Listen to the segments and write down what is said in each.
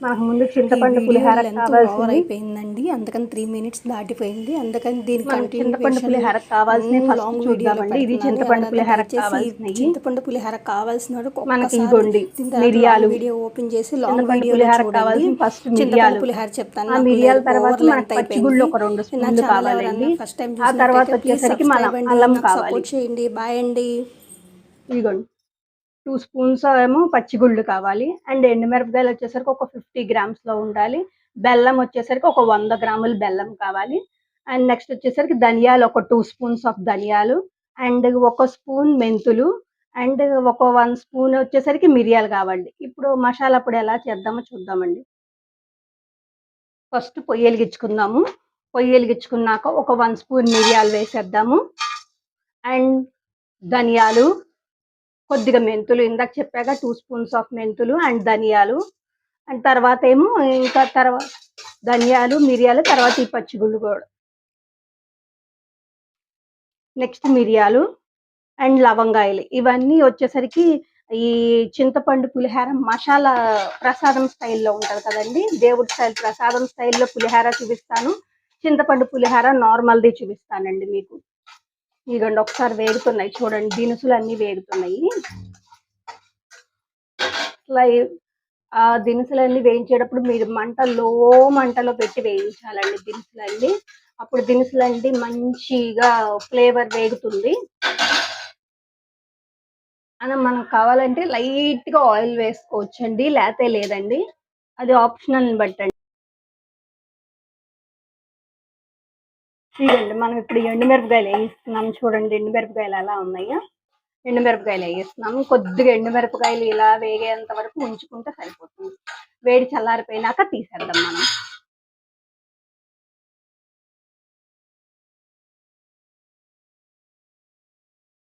మనకు ముందు చింతపండు పులిహార కావాల్సింది. అయిపోయిందండి. అందుకని త్రీ మినిట్స్ దాటిపోయింది. అందుకని దీని మనకు చింతపండు పులిహార కావాల్సిన ఫస్ట్ చూద్దామండి. ఇది చింతపండు పులిహార చింతపండు పులిహార కావాల్సిన మనకి ఇగోండి మిరియాలు. వీడియో ఓపెన్ చేసి లాంగ్ వీడియో పులిహార కావాల్సిన ఫస్ట్ చింతపండు మిరియాలు. పులిహార చెప్తాను. ఆ నాకు మిరియాల తర్వాత పచ్చిగుళ్ళు ఒక. రెండు స్పూన్లు కావాలండి. ఫస్ట్ టైం ఆ తర్వాత వచ్చేసరికి మన. అల్లం నాకు కావాలి. సపోర్ట్ చేయండి. బాయ్ అండి. ఇదిగోండి. టూ స్పూన్స్ ఏమో పచ్చిగుళ్ళు కావాలి. అండ్ ఎండుమిరపకాయలు వచ్చేసరికి ఒక ఫిఫ్టీ గ్రామ్స్లో ఉండాలి. బెల్లం వచ్చేసరికి ఒక వంద గ్రాముల బెల్లం కావాలి. అండ్ నెక్స్ట్ వచ్చేసరికి ధనియాలు ఒక టూ స్పూన్స్ ఆఫ్ ధనియాలు. అండ్ ఒక స్పూన్ మెంతులు. అండ్ ఒక వన్ స్పూన్ వచ్చేసరికి మిరియాలు కావాలి. ఇప్పుడు మసాలా పొడి ఎలా చేద్దామో చూద్దామండి. ఫస్ట్ పొయ్యి వెలిగించుకుందాము. పొయ్యి వెలిగించుకున్నాక ఒక వన్ స్పూన్ మిరియాలు వేసేద్దాము. అండ్ ధనియాలు కొద్దిగా మెంతులు ఇందాక చెప్పాక టూ స్పూన్స్ ఆఫ్ మెంతులు అండ్ ధనియాలు. అండ్ తర్వాత ఏమో ఇంకా తర్వాత ధనియాలు మిరియాలు తర్వాత ఈ పచ్చిగుళ్ళు కూడా. నెక్స్ట్ మిరియాలు అండ్ లవంగాయలు. ఇవన్నీ వచ్చేసరికి ఈ చింతపండు పులిహార మసాలా ప్రసాదం స్టైల్లో ఉంటుంది కదండి. దేవుడి స్టైల్ ప్రసాదం స్టైల్లో పులిహార చూపిస్తాను. చింతపండు పులిహార నార్మల్ది చూపిస్తానండి మీకు. ఇదిగోండి ఒకసారి వేగుతున్నాయి. చూడండి దినుసులు అన్ని వేగుతున్నాయి. ఇట్లా ఆ దినుసులన్నీ వేయించేటప్పుడు మీరు మంట లో మంటలో పెట్టి వేయించాలండి దినుసులన్నీ. అప్పుడు దినుసులన్నీ మంచిగా ఫ్లేవర్ వేగుతుంది. అని మనకు కావాలంటే లైట్గా ఆయిల్ వేసుకోవచ్చండి లేతే లేదండి. అది ఆప్షనల్ని బట్టండి. ఇదండి మనం ఇప్పుడు ఎండుమిరపకాయలు వేయిస్తున్నాం చూడండి ఎండుమిరపకాయలు ఎలా ఉన్నాయో. ఎండుమిరపకాయలు వేయిస్తున్నాము కొద్దిగా ఎండుమిరపకాయలు ఇలా వేగేంత వరకు ఉంచుకుంటే సరిపోతుంది. వేడి చల్లారిపోయినాక తీసేద్దాం మనం.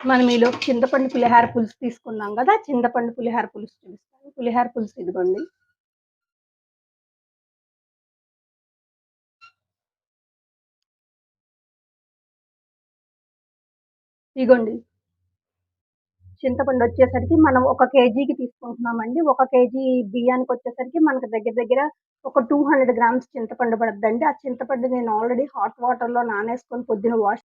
మనం ఈలోపు చింతపండు పులిహార పులుసు తీసుకున్నాం కదా చింతపండు పులిహార పులుసు చూపిస్తాను. పులిహార పులుసు ఇదిగోండి. ఇదిగోండి చింతపండు వచ్చేసరికి మనం ఒక కేజీకి తీసుకుంటున్నామండి. ఒక కేజీ బియ్యానికి వచ్చేసరికి మనకు దగ్గర దగ్గర ఒక టూ హండ్రెడ్ గ్రామ్స్ చింతపండు పడుతుందండి ఆ చింతపండు నేను ఆల్రెడీ హాట్ వాటర్లో నానేసుకొని పొద్దున వాష్